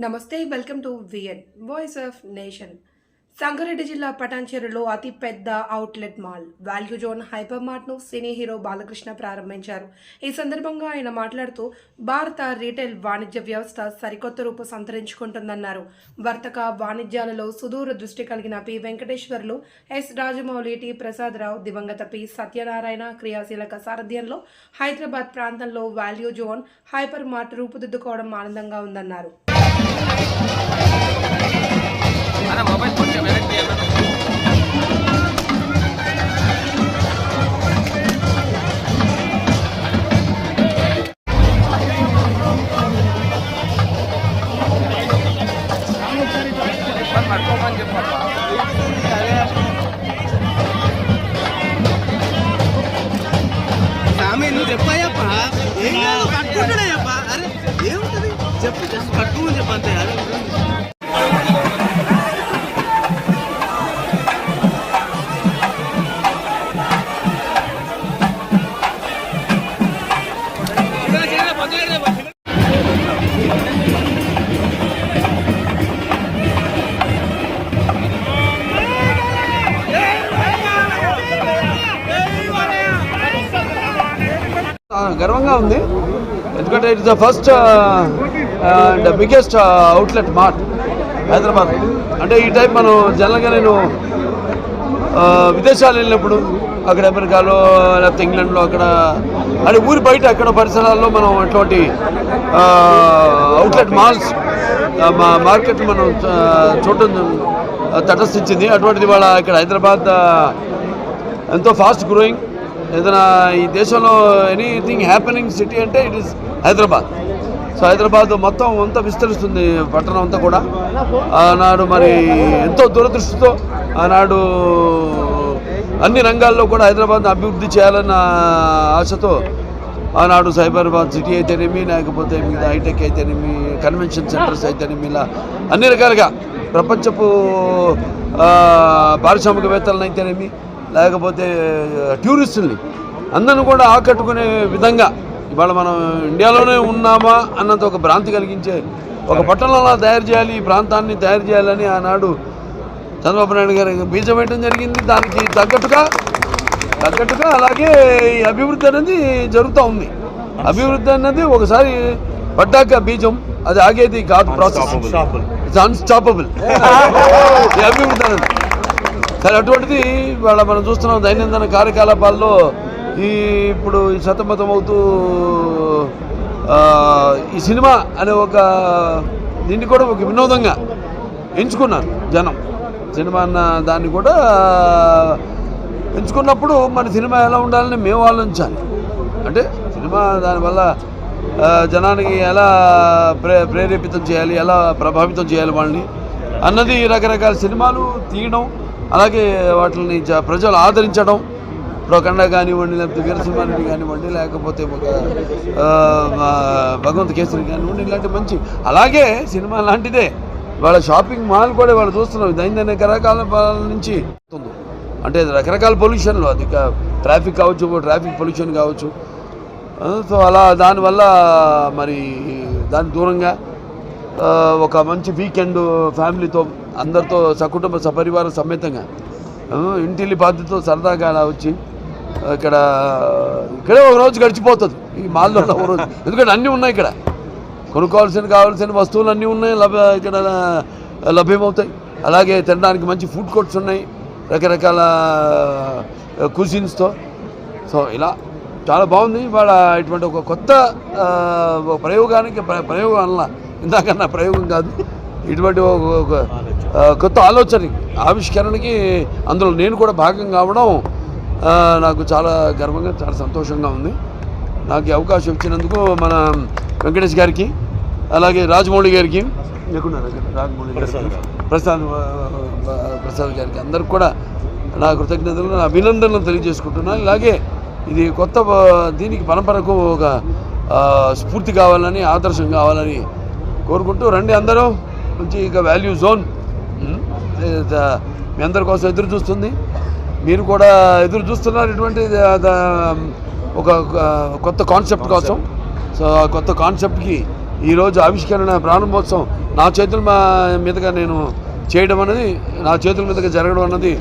నమస్తే welcome to VN voice of nation. Sangareddy జిల్లా పటాన్చెరులో అతి పెద్ద outlet mall value zone hyper మార్ట్ను cine hero Balakrishna ప్రారంభించారు. ఈ సందర్భంగా ఆయన మాట్లాడుతూ భారత రీటైల్ వాణిజ్య వ్యవస్థ సరికొత్త రూపు సంతరించుకుంటుందన్నారు. వర్తక వాణిజ్యాలలో సుదూర దృష్టి కలిగిన P. Venkateswarlu S. Rajamouli T. Prasadarao దివంగత పి. సత్యనారాయణ క్రియాశీలక సారథ్యంలో హైదరాబాద్ ప్రాంతంలో వాల్యూ జోన్ హైపర్ మార్ట్ రూపుదిద్దుకోవడం ఆనందంగా ఉందన్నారు. అన్న మొబైల్ కొంచెం వెనక్కి తీయాలి. ఇబ్బంది పట్టుకోమని చెప్పమ్మా. స్వామి నువ్వు చెప్పాయప్ప ఏం కాదు కట్టుకుంటాడయ్యప్ప అరే ఏముంటది చెప్పు జస్ట్ గర్వంగా ఉంది. ఎందుకంటే it's the first and biggest outlet mart Hyderabad. అంటే ఈ టైప్ మనం జనరల్గా నేను విదేశాలు వెళ్ళినప్పుడు అక్కడ అమెరికాలో లేకపోతే ఇంగ్లాండ్లో అక్కడ అంటే ఊరి బయట అక్కడ పరిసరాల్లో మనం అటువంటి అవుట్లెట్ మాల్స్ మా మార్కెట్ మనం చూడటం తటస్థించింది. అటువంటిది వాళ్ళ ఇక్కడ హైదరాబాద్ ఎంతో ఫాస్ట్ గ్రోయింగ్. ఏదైనా ఈ దేశంలో ఎనీథింగ్ హ్యాపెనింగ్ సిటీ అంటే it is Hyderabad. So Hyderabad మొత్తం అంతా విస్తరిస్తుంది పట్టణం అంతా కూడా. ఆనాడు మరి ఎంతో దురదృష్టితో ఆనాడు అన్ని రంగాల్లో కూడా హైదరాబాద్ని అభివృద్ధి చేయాలన్న ఆశతో ఆనాడు సైబరాబాద్ సిటీ అయితేనేమి లేకపోతే మిగతా హైటెక్ అయితేనేమి కన్వెన్షన్ సెంటర్స్ అయితేనేమి ఇలా అన్ని రకాలుగా ప్రపంచపు పారిశ్రామికవేత్తలను అయితేనేమి లేకపోతే టూరిస్టుల్ని అందరిని కూడా ఆకట్టుకునే విధంగా ఇవాళ మనం ఇండియాలోనే ఉన్నామా అన్నంత ఒక భ్రాంతి కలిగించే ఒక పట్టణంలో తయారు చేయాలి ఈ ప్రాంతాన్ని తయారు చేయాలని ఆనాడు చంద్రబాబు నాయుడు గారు బీజం వేయడం జరిగింది. దానికి తగ్గట్టుగా తగ్గట్టుగా అలాగే ఈ అభివృద్ధి అనేది జరుగుతూ ఉంది. అభివృద్ధి అన్నది ఒకసారి పడ్డాక బీజం అది ఆగేది కాదు ప్రాసెస్. ఇట్స్ అన్స్టాపబుల్ ఈ అభివృద్ధి అనేది కానీ అటువంటిది వాళ్ళ మనం చూస్తున్నాం దైనందిన కార్యకలాపాల్లో ఈ ఇప్పుడు ఈ సతమతం అవుతూ ఈ సినిమా అనే ఒక దీన్ని కూడా ఒక వినోదంగా ఎంచుకున్నారు జనం. సినిమా అన్న దాన్ని కూడా ఎంచుకున్నప్పుడు మన సినిమా ఎలా ఉండాలని మేము ఆలోచించాలి. అంటే సినిమా దానివల్ల జనానికి ఎలా ప్రే ప్రేరేపితం చేయాలి ఎలా ప్రభావితం చేయాలి వాళ్ళని. అన్నది రకరకాల సినిమాలు తీయడం అలాగే వాటిని ప్రజలు ఆదరించడం. ప్రకండ కానివ్వండి లేకపోతే వీరసింహారెడ్డి కానివ్వండి లేకపోతే ఒక భగవంత్ కేసరి కానివ్వండి ఇలాంటి మంచి అలాగే సినిమా లాంటిదే. వాళ్ళ షాపింగ్ మాల్ కూడా వాళ్ళు చూస్తున్నాం దైన రకరకాల నుంచి అంటే రకరకాల పొల్యూషన్లు అది ట్రాఫిక్ కావచ్చు ట్రాఫిక్ పొల్యూషన్ కావచ్చు. సో అలా దానివల్ల మరి దాని దూరంగా ఒక మంచి వీకెండ్ ఫ్యామిలీతో అందరితో సకుటుంబ సపరివార సమేతంగా ఇంటిల్లి బాధ్యతతో సరదాగా అలా వచ్చి ఇక్కడ ఇక్కడే ఒక రోజు గడిచిపోతుంది. ఈ మాల్లో ఒక రోజు. ఎందుకంటే అన్నీ ఉన్నాయి ఇక్కడ. కొనుక్కోవాల్సిన కావాల్సిన వస్తువులు అన్నీ ఉన్నాయి లభ్య ఇక్కడ లభ్యమవుతాయి. అలాగే తినడానికి మంచి ఫుడ్ కోర్ట్స్ ఉన్నాయి రకరకాల కుజిన్స్తో సో ఇలా చాలా బాగుంది. వాళ్ళ ఇటువంటి ఒక కొత్త ప్రయోగానికి ప్రయోగం అలా అన్న ఇందాకన్నా ప్రయోగం కాదు. ఇటువంటి ఒక కొత్త ఆలోచన. ఆవిష్కరణకి అందులో నేను కూడా భాగం కావడం నాకు చాలా గర్వంగా చాలా సంతోషంగా ఉంది. నాకు అవకాశం ఇచ్చినందుకు మన వెంకటేష్ గారికి అలాగే రాజమౌళి గారికి? రాజమౌళి గారికి ప్రసాద్ ప్రసాద్ గారికి అందరికి కూడా నా కృతజ్ఞతలు నా అభినందనలు తెలియజేసుకుంటున్నాను ఇలాగే ఇది కొత్త దీనికి పరంపరకు ఒక స్ఫూర్తి కావాలని ఆదర్శం కావాలని కోరుకుంటూ రండి అందరూ. మంచి ఇక వాల్యూ జోన్ మీ అందరి కోసం ఎదురు చూస్తుంది. మీరు కూడా ఎదురు చూస్తున్నారు ఇటువంటి ఒక కొత్త కాన్సెప్ట్ కోసం. సో ఆ కొత్త కాన్సెప్ట్కి ఈరోజు ఆవిష్కరణ ప్రారంభోత్సవం నా చేతుల మా- మీదుగా నేను చేయడం అనేది నా చేతుల మీదుగా జరగడం అన్నది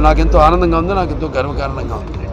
నాకెంతో ఆనందంగా ఉంది నాకు ఎంతో గర్వకారణంగా ఉంది.